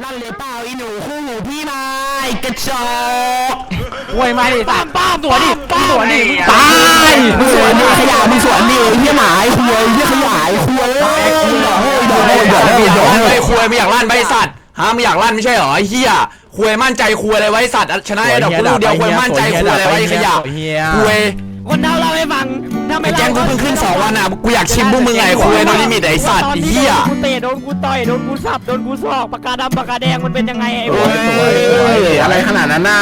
ลั่นเลยเปล่าอีหนูคู่หูพี่นายกระจอกโวยมาดิป้ามป้ามสวนดิป้ามสวนดิมึงตายมึงสวนดิขยะมึงสวนดิเฮียหมาไอ้คุยเฮียขยะไอ้คุยเอ้ยเดี๋ยวเดี๋ยวเดี๋ยวเดี๋ยวเดี๋ยวไอ้คุยไม่อยากลั่นไปสัตว์ฮะไม่อยากลั่นไม่ใช่เหรอไอ้เหี้ยคุยมั่นใจคุยอะไรไว้สัตว์ชนะไอ้ดอกกูลูกเดียวคุยมั่นใจคุยอะไรไว้ขยะคุยคนเดาเราให้ฟัง ทำไมไอ้แก๊งกูเพิ่งขึ้นสองวันอะกูอยากชิมพวกมึงไงคุยโดนลิมิตไอ้สัตว์ไอ้เหี้ยกูเตะโดนกูต่อยโดนกูสับโดนกูซอกปากกาดำปากกาแดงมันเป็นยังไงไอ้โอ้ยอะไรขนาดนั้นน่ะ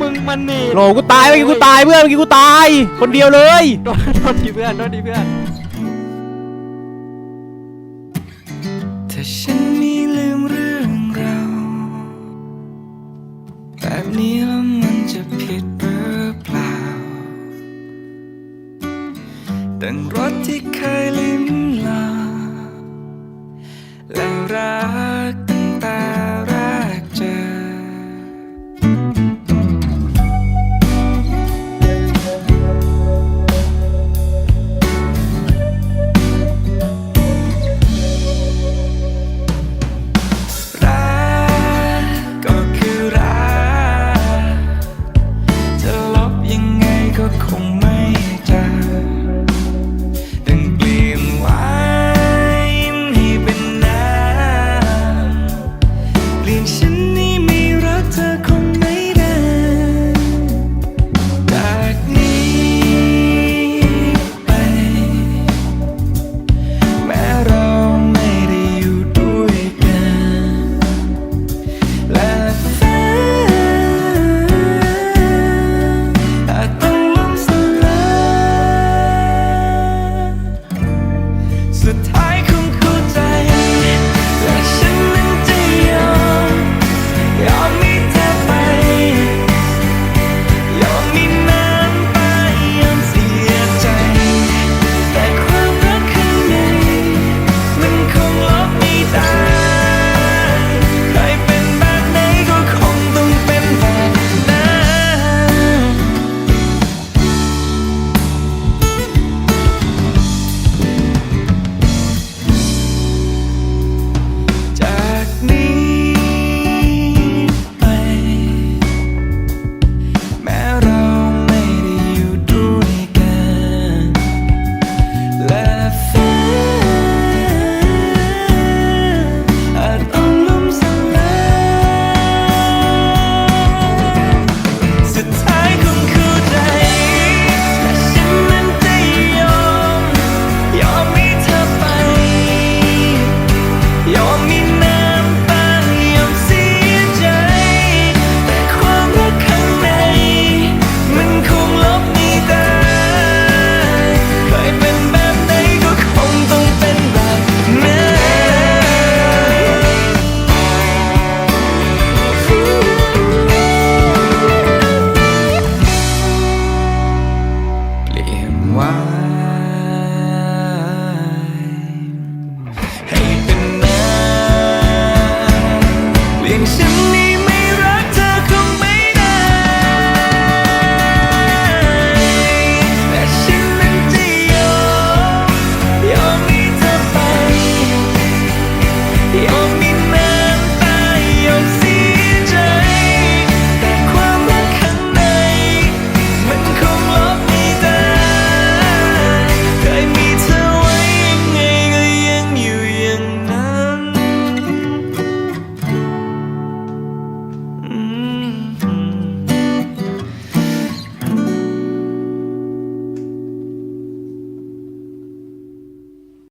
มึงมันนี่โหลกูตายเมื่อกี้กูตายเพื่อนเมื่อกี้กูตาย คนเดียวเลยโดนทีเพื่อนโดนทีเพื่อนถ้าฉันมีลืมเรื่องราวแบบนี้ ดังรถที่เคยลิ้มลาง